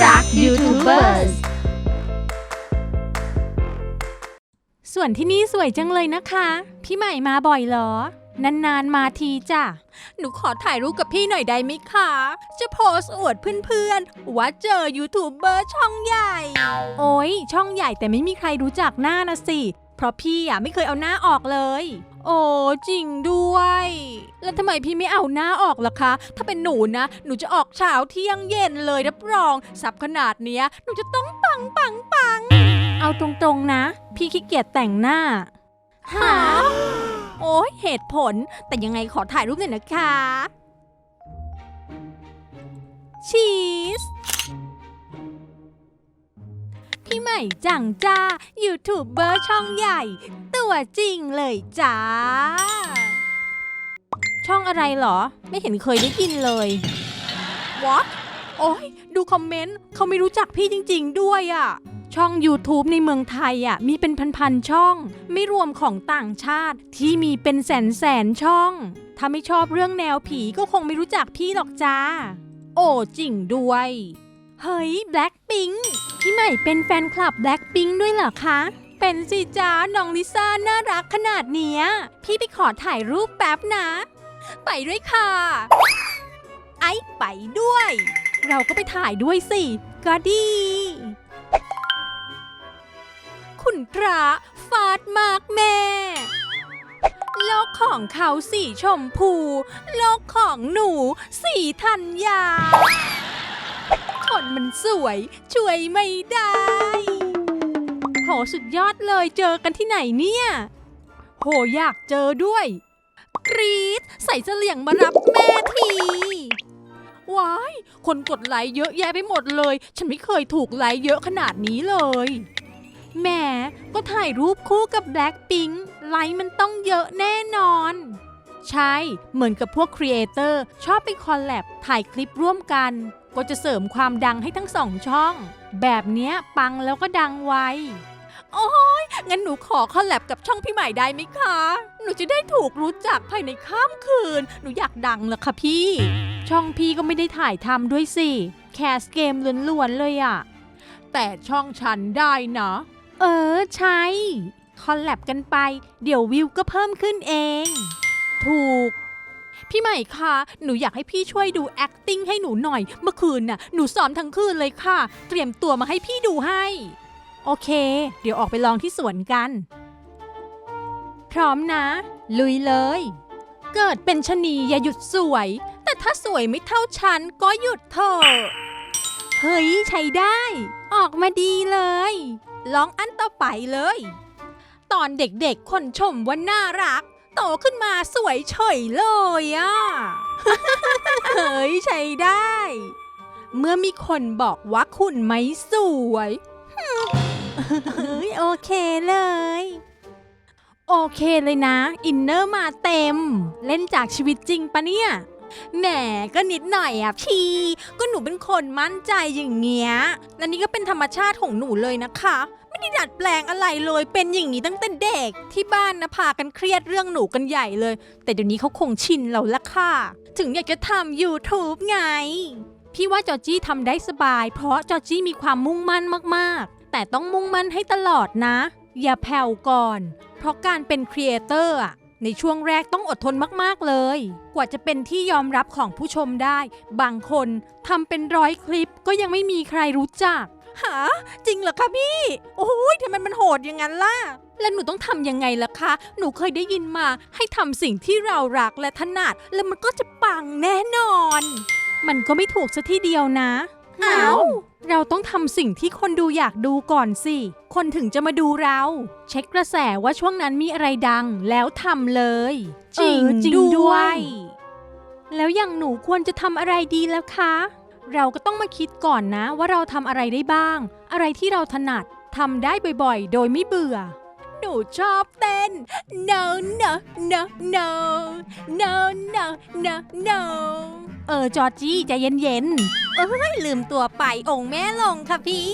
รัก YouTubers ส่วนที่นี่สวยจังเลยนะคะ พี่ใหม่มาบ่อยเหรอ นานๆมาทีจ้ะ หนูขอถ่ายรูปกับพี่หน่อยได้ไหมคะ จะโพสต์อวดเพื่อนๆ ว่าเจอยูทูบเบอร์ช่องใหญ่ โอ้ยช่องใหญ่แต่ไม่มีใครรู้จักหน้านะสิ เพราะพี่อะไม่เคยเอาหน้าออกเลย โอ้จริงด้วย แล้วทำไมพี่ไม่เอาหน้าออกล่ะคะ ถ้าเป็นหนูนะ หนูจะออกเช้าเที่ยงเย็นเลยรับรองสับขนาดเนี้ย หนูจะต้องปังปังปัง เอาตรงๆนะ พี่ขี้เกียจแต่งหน้า หา โอ้ยเหตุผล แต่ยังไงขอถ่ายรูปหน่อยนะคะ ชีส พี่ใหม่จังจ้า ยูทูบเบอร์ช่องใหญ่ ตัวจริงเลยจ้า ช่องอะไรเหรอ ไม่เห็นเคยได้ยินเลย What โอ้ยดูคอมเมนต์เขาไม่รู้จักพี่จริง ๆ ด้วยอะ่ะ ช่อง YouTube ในเมืองไทยอะ มีเป็นพัน ๆ ช่อง ไม่รวมของต่างชาติที่มีเป็นแสน ๆ ช่อง ถ้าไม่ชอบเรื่องแนวผีก็คงไม่รู้จักพี่หรอกจ้า โอ้จริงด้วย เฮ้ย Blackpink พี่ใหม่เป็นแฟนคลับ Blackpink ด้วยเหรอคะ เป็นสิจ้าน้องลิซ่าน่ารักขนาดเนี้ย พี่ไปขอถ่ายรูปแป๊บนะ ไปด้วยค่ะ ไอ้ไปด้วย เราก็ไปถ่ายด้วยสิ ก็ดี คุณพระฟาดมากแม่โลกของเขาสีชมพู โลกของหนูสีธัญญาคนมันสวยช่วยไม่ได้ สุดยอดเลยเจอกันที่ไหนเนี่ย โหอยากเจอด้วย กรีดใส่เสลี่ยงมารับแม่ทีว้าย คนกดไลค์เยอะแยะไปหมดเลย ฉันไม่เคยถูกไลค์เยอะขนาดนี้เลยแหมก็ถ่ายรูปคู่กับ Blackpink ไลค์มันต้องเยอะแน่นอน ใช่ เหมือนกับพวกครีเอเตอร์ชอบไปคอลแลบถ่ายคลิปร่วมกัน ก็จะเสริมความดังให้ทั้งสองช่อง แบบเนี้ยปังแล้วก็ดังไว โอ้ยงั้นหนูขอคอลแลบกับช่องพี่ใหม่ได้ไหมคะ หนูจะได้ถูกรู้จักภายในข้ามคืน หนูอยากดังละค่ะพี่ ช่องพี่ก็ไม่ได้ถ่ายทำด้วยสิ แคสเกมล้วนๆเลยอะแต่ช่องฉันได้นะ เออ ใช่ คอลแลบกันไป เดี๋ยววิวก็เพิ่มขึ้นเอง ถูก พี่ใหม่คะ หนูอยากให้พี่ช่วยดู acting ให้หนูหน่อย เมื่อคืนน่ะ หนูซ้อมทั้งคืนเลยค่ะ เตรียมตัวมาให้พี่ดูให้ โอเค เดี๋ยวออกไปลองที่สวนกัน พร้อมนะ ลุยเลย เกิดเป็นชะนีอย่าหยุดสวย แต่ถ้าสวยไม่เท่าฉันก็หยุดเถอะ เฮ้ย ใช้ได้ ออกมาดีเลย ลองอันต่อไปเลย ตอนเด็กๆ คนชมว่าน่ารัก โตขึ้นมาสวยเฉยเลยอะ เฮ้ย ใช้ได้ เมื่อมีคนบอกว่าคุณไม่สวย เฮ้ยโอเคเลย โอเคเลยนะ อินเนอร์มาเต็ม เล่นจากชีวิตจริงปะเนี่ย แหมก็นิดหน่อยอะพี่ ก็หนูเป็นคนมั่นใจอย่างเงี้ย และนี่ก็เป็นธรรมชาติของหนูเลยนะคะ ไม่ได้ดัดแปลงอะไรเลย เป็นอย่างนี้ตั้งแต่เด็ก ที่บ้านนะพากันเครียดเรื่องหนูกันใหญ่เลย แต่เดี๋ยวนี้เขาคงชินแล้วละค่ะ ถึงอยากจะทำ YouTube ไง พี่ว่าจอร์จี้ทำได้สบาย เพราะจอร์จี้มีความมุ่งมั่นมากๆ แต่ต้องมุ่งมั่นให้ตลอดนะ อย่าแผ่วก่อน เพราะการเป็นครีเอเตอร์อะในช่วงแรกต้องอดทนมาก ๆ เลย กว่าจะเป็นที่ยอมรับของผู้ชมได้ บางคนทำเป็นร้อยคลิปก็ยังไม่มีใครรู้จัก หา จริงเหรอคะพี่ โอ้ยทำไมมันโหดอย่างนั้นล่ะ แล้วหนูต้องทำยังไงล่ะคะ หนูเคยได้ยินมาให้ทำสิ่งที่เรารักและถนัด แล้วมันก็จะปังแน่นอน มันก็ไม่ถูกซะทีเดียวนะ อ้าวเราต้องทำสิ่งที่คนดูอยากดูก่อนสิ คนถึงจะมาดูเรา เช็คกระแสว่าช่วงนั้นมีอะไรดังแล้วทำเลย จริงเออจริงด้ด้ววยยแล้วอย่างหนูควรจะทำอะไรดีแล้วคะ เราก็ต้องมาคิดก่อนนะว่าเราทำอะไรได้บ้าง อะไรที่เราถนัดทำได้บ่อยๆ โดยไม่เบื่อ หนูชอบเต้น no no no no no no no no เออจอร์จี้ใจเย็นๆ เอ้ยลืมตัวไปองค์แม่ลงค่ะพี่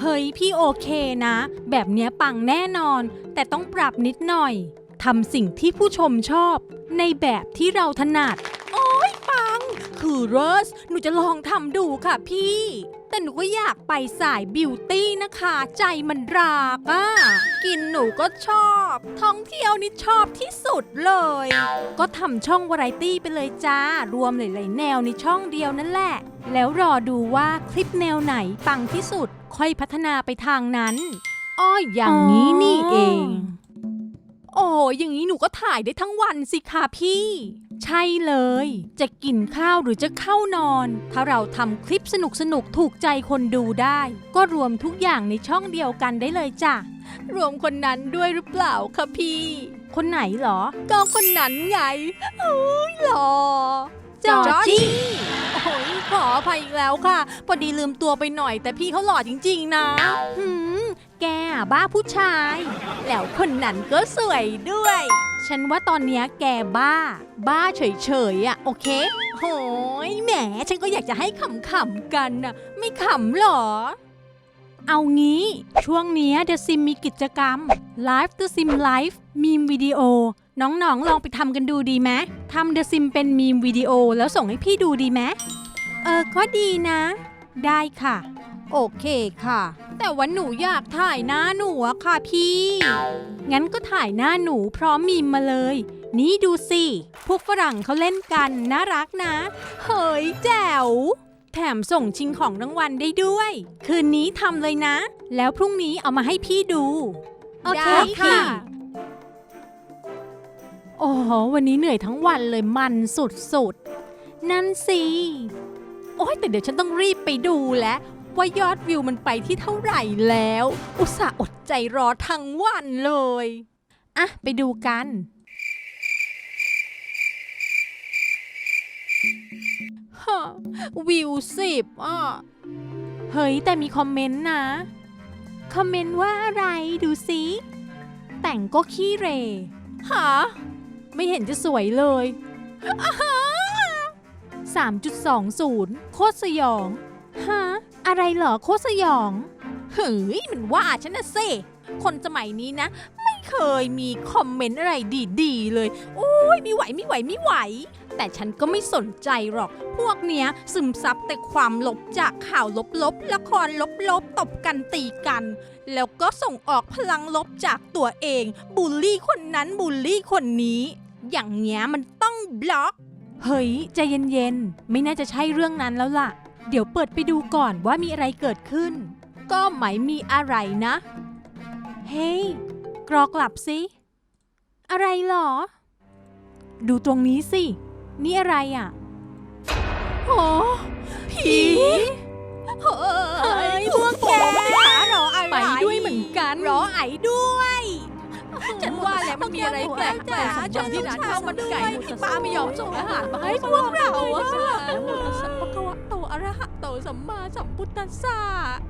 เฮ้ยพี่โอเคนะ แบบเนี้ยปังแน่นอน แต่ต้องปรับนิดหน่อยทำสิ่งที่ผู้ชมชอบ ในแบบที่เราถนัด โอ้ยปัง คือเรสหนูจะลองทำดูค่ะพี่ แต่หนูก็อยากไปสายบิวตี้นะคะ ใจมันรากอะกินหนูก็ชอบ ท่องเที่ยวนี่ชอบที่สุดเลย ก็ทำช่องวาไรตี้ไปเลยจ้า รวมหลายๆแนวในช่องเดียวนั่นแหละ แล้วรอดูว่าคลิปแนวไหนปังที่สุด ค่อยพัฒนาไปทางนั้น อ้ออย่างนี้นี่เอง โอ้อย่างนี้หนูก็ถ่ายได้ทั้งวันสิคะพี่ ใช่เลย จะกินข้าวหรือจะเข้านอน ถ้าเราทำคลิปสนุกสนุกๆถูกใจคนดูได้ ก็รวมทุกอย่างในช่องเดียวกันได้เลยจ้ะ รวมคนนั้นด้วยหรือเปล่าคะพี่ คนไหนเหรอ ก็คนนั้นไงโอ้ยหล่อจอร์จี้โอ้ยขออภัยอีกแล้วค่ะ พอดีลืมตัวไปหน่อย แต่พี่เขาหล่อจริง ๆ นะหืมแกอะบ้าผู้ชาย แล้วคนนั้นก็สวยด้วย ฉันว่าตอนนี้แกบ้า บ้าเฉยๆอะโอเค โหยแหม ฉันก็อยากจะให้ขำๆกันน่ะ ไม่ขำหรอ เอางี้ ช่วงนี้ย The Sim มีกิจกรรม Live The Sim Live มีมวิดีโอ น้องๆ ลองไปทำกันดูดีไหมทำ The Sim เป็นมีมวิดีโอแล้วส่งให้พี่ดูดีไหมเออ ก็ดีนะ ได้ค่ะ โอเคค่ะ แต่ว่าหนูอยากถ่ายหน้าหนูอะค่ะพี่ งั้นก็ถ่ายหน้าหนูพร้อมมีมมาเลย นี่ดูสิ พวกฝรั่งเขาเล่นกันน่ารักนะ เฮ้ยแจ๋ว แถมส่งชิงของรางวัลได้ด้วย คืนนี้ทำเลยนะ แล้วพรุ่งนี้เอามาให้พี่ดู โอเคได้ค่ะค่ะ โอ้โห วันนี้เหนื่อยทั้งวันเลยมันสุดๆ นั่นสิ โอ้ยแต่เดี๋ยวฉันต้องรีบไปดูแล้ว ว่ายอดวิวมันไปที่เท่าไหร่แล้ว อุตส่าห์อดใจรอทั้งวันเลย อะ ไปดูกัน ฮะ วิวสิบอะ เฮ้ย แต่มีคอมเมนต์นะ คอมเมนต์ว่าอะไรดูสิ แต่งก็ขี้เหรหาไม่เห็นจะสวยเลยอาฮา3.20 โคตรสยอง ฮะ อะไรเหรอโคสยอง เฮ้ยมันว่าฉันนะเซ่คนสมัยนี้นะ ไม่เคยมีคอมเมนต์อะไรดีๆเลย โอ้ยไม่ไหวไม่ไหวไม่ไหว แต่ฉันก็ไม่สนใจหรอก พวกเนี้ยซึมซับแต่ความลบจากข่าวลบๆละครลบๆตบกันตีกัน แล้วก็ส่งออกพลังลบจากตัวเอง บูลลี่คนนั้นบูลลี่คนนี้ อย่างเงี้ยมันต้องบล็อก เฮ้ยใจเย็นๆ ไม่น่าจะใช่เรื่องนั้นแล้วล่ะ เดี๋ยวเปิดไปดูก่อนว่ามีอะไรเกิดขึ้น ก็หมายมีอะไรนะ เฮ้ยกรอกลับสิ อะไรหรอ ดูตรงนี้สิ นี่อะไรอะโอ้ผีเฮ้ยพวกแกรออะไรไปด้วยเหมือนกันรอไอด้วย ฉันว่าแล้วมันมีอะไรแปลกแปลกๆช่วงที่ร้านข้าวมันไก่ป้าไม่ยอมส่งอาหารมาให้พวกเราอะ สัมมาสัมพุทธัสสะ